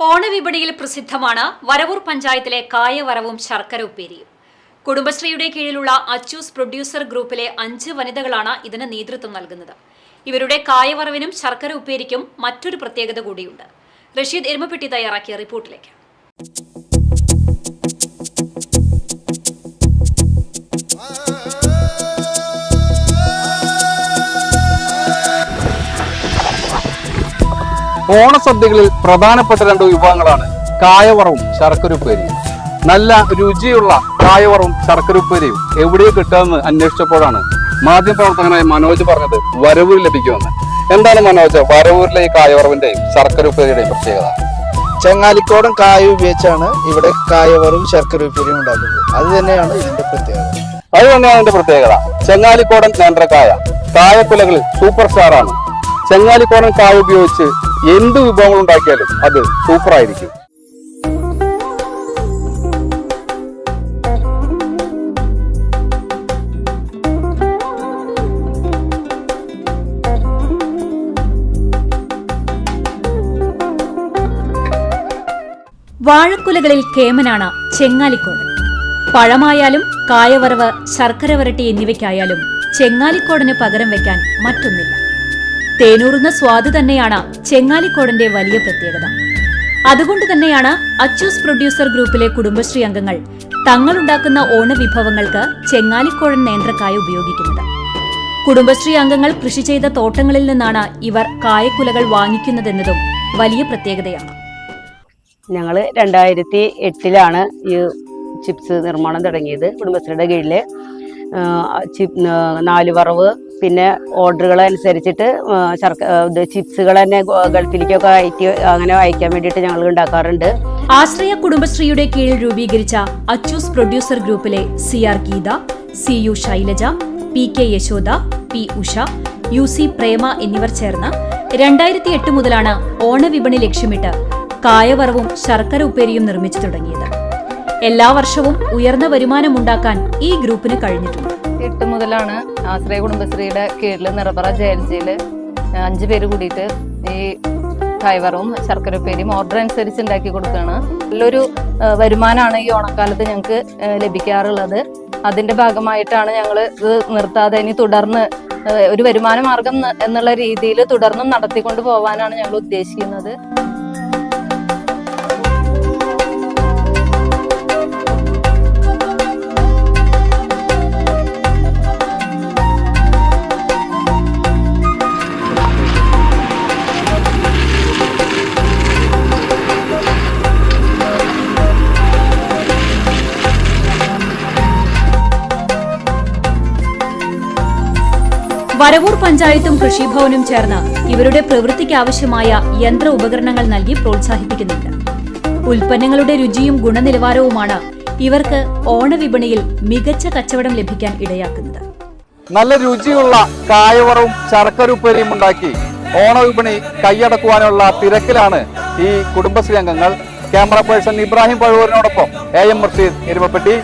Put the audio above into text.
ഓണവിപണിയിൽ പ്രസിദ്ധമാണ് വരവൂർ പഞ്ചായത്തിലെ കായവറവും ശർക്കര ഉപ്പേരിയും. കുടുംബശ്രീയുടെ കീഴിലുള്ള അച്ചൂസ് പ്രൊഡ്യൂസർ ഗ്രൂപ്പിലെ അഞ്ച് വനിതകളാണ് ഇതിന് നേതൃത്വം നൽകുന്നത്. ഇവരുടെ കായവറവിനും ശർക്കര ഉപ്പേരിക്കും മറ്റൊരു പ്രത്യേകത കൂടിയുണ്ട്. റഷീദ് എരുമപ്പെട്ടി തയ്യാറാക്കിയ റിപ്പോർട്ടിലേക്ക്. ഓണസദ്യകളിൽ പ്രധാനപ്പെട്ട രണ്ട് വിഭവങ്ങളാണ് കായവറവും ശർക്കരുപ്പേരിയും നല്ല രുചിയുള്ള കായവറവും ശർക്കരുപ്പേരിയും എവിടെയും കിട്ടുമെന്ന് അന്വേഷിച്ചപ്പോഴാണ് മാധ്യമപ്രവർത്തകനായ മനോജ് പറഞ്ഞത് വരവൂരിൽ ലഭിക്കുമെന്ന്. എന്താണ് മനോജ്? വരവൂരിലെ ഈ കായവറവിന്റെയും ശർക്കരുപ്പേരിയുടെയും പ്രത്യേകത? ചെങ്ങാലിക്കോടും കായ ഉപയോഗിച്ചാണ് ഇവിടെ കായവറും ശർക്കര ഉപ്പേരിയും ഉണ്ടാക്കുന്നത്. അത് തന്നെയാണ് ഇതിന്റെ പ്രത്യേകത. അത് തന്നെയാണ് അതിന്റെ പ്രത്യേകത. ചെങ്ങാലിക്കോടൻ നേന്ത്രക്കായ കായക്കുലകളിൽ സൂപ്പർ സ്റ്റാർ ആണ് ചെങ്ങാലിക്കോടൻ കായ ഉപയോഗിച്ച് എന്ത് വിഭവങ്ങൾ ഉണ്ടാക്കിയാലും അത് സൂപ്പർ ആയിരിക്കും. വാഴക്കുലകളിൽ കേമനാണ് ചെങ്ങാലിക്കോട്. പഴമായാലും കായവറവ് ശർക്കര വരട്ടി എന്നിവയ്ക്കായാലും ചെങ്ങാലിക്കോടിന് പകരം വയ്ക്കാൻ മറ്റൊന്നില്ല. തേനൂറുന്ന സ്വാദ് തന്നെയാണ് ചെങ്ങാലിക്കോടന്റെ വലിയ പ്രത്യേകത. അതുകൊണ്ട് തന്നെയാണ് അച്ചൂസ് പ്രൊഡ്യൂസർ ഗ്രൂപ്പിലെ കുടുംബശ്രീ അംഗങ്ങൾ തങ്ങളുണ്ടാക്കുന്ന ഓണവിഭവങ്ങൾക്ക് ചെങ്ങാലിക്കോടൻ നേന്ത്രക്കായ ഉപയോഗിക്കുന്നത്. കുടുംബശ്രീ അംഗങ്ങൾ കൃഷി ചെയ്ത തോട്ടങ്ങളിൽ നിന്നാണ് ഇവർ കായക്കുലകൾ വാങ്ങിക്കുന്നതെന്നതും വലിയ പ്രത്യേകതയാണ്. ഞങ്ങൾ രണ്ടായിരത്തി എട്ടിലാണ് ഈ ചിപ്സ് നിർമ്മാണം തുടങ്ങിയത് കുടുംബശ്രീയുടെ കീഴിൽ നാല് വറവ് പിന്നെ ഓർഡറുകൾ അനുസരിച്ചിട്ട് ശർക്ക ചിപ്സുകൾ തന്നെ ഗൾഫിലേക്കൊക്കെ അയറ്റി അങ്ങനെ അയക്കാൻ വേണ്ടിയിട്ട് ഞങ്ങൾ ഉണ്ടാക്കാറുണ്ട്. ആശ്രയ കുടുംബശ്രീയുടെ കീഴിൽ രൂപീകരിച്ച അച്ചൂസ് പ്രൊഡ്യൂസർ ഗ്രൂപ്പിലെ C R Geetha C U Shailaja P K Yashoda P Usha U C Prema എന്നിവർ ചേർന്ന് രണ്ടായിരത്തി എട്ട് മുതലാണ് ഓണവിപണി ലക്ഷ്യമിട്ട് കായവറവും ശർക്കര ഉപ്പേരിയും നിർമ്മിച്ചു തുടങ്ങിയത്. എല്ലാ വർഷവും ഉയർന്ന വരുമാനമുണ്ടാക്കാൻ ഈ ഗ്രൂപ്പിന് കഴിഞ്ഞിട്ടുണ്ട്. എട്ട് മുതലാണ് ആശ്രയ കുടുംബശ്രീയുടെ കീഴിൽ നിറപറ ജെ അഞ്ചു പേര് കൂടിയിട്ട് ഈ കൈവറവും ശർക്കരപ്പേരിയും ഓർഡർ അനുസരിച്ച് ഉണ്ടാക്കി കൊടുക്കുകയാണ് നല്ലൊരു വരുമാനമാണ് ഈ ഓണക്കാലത്ത് ഞങ്ങൾക്ക് ലഭിക്കാറുള്ളത്. അതിന്റെ ഭാഗമായിട്ടാണ് ഞങ്ങൾ ഇത് നിർത്താതെ ഇനി തുടർന്ന് ഒരു വരുമാന മാർഗം എന്നുള്ള രീതിയിൽ തുടർന്നും നടത്തിക്കൊണ്ട് പോകാനാണ് ഞങ്ങൾ ഉദ്ദേശിക്കുന്നത്. വരവൂർ പഞ്ചായത്തും കൃഷിഭവനും ചേർന്ന് ഇവരുടെ പ്രവൃത്തിക്ക് ആവശ്യമായ യന്ത്ര ഉപകരണങ്ങൾ നൽകി പ്രോത്സാഹിപ്പിക്കുന്നുണ്ട്. ഉൽപ്പന്നങ്ങളുടെ രുചിയും ഗുണനിലവാരവുമാണ് ഇവർക്ക് ഓണവിപണിയിൽ മികച്ച കച്ചവടം ലഭിക്കാൻ ഇടയാക്കുന്നത്. നല്ല രുചിയുള്ള കായവറവും ശർക്കരുപ്പരിയും ഉണ്ടാക്കി ഓണവിപണി കൈയടക്കുവാനുള്ള തിരക്കിലാണ് ഈ കുടുംബശ്രീ അംഗങ്ങൾ. ക്യാമറ പേഴ്സൺ ഇബ്രാഹിം പഴുവൂരിനോടൊപ്പം എ എം മുർഷീദ് എരുമപ്പെട്ടി.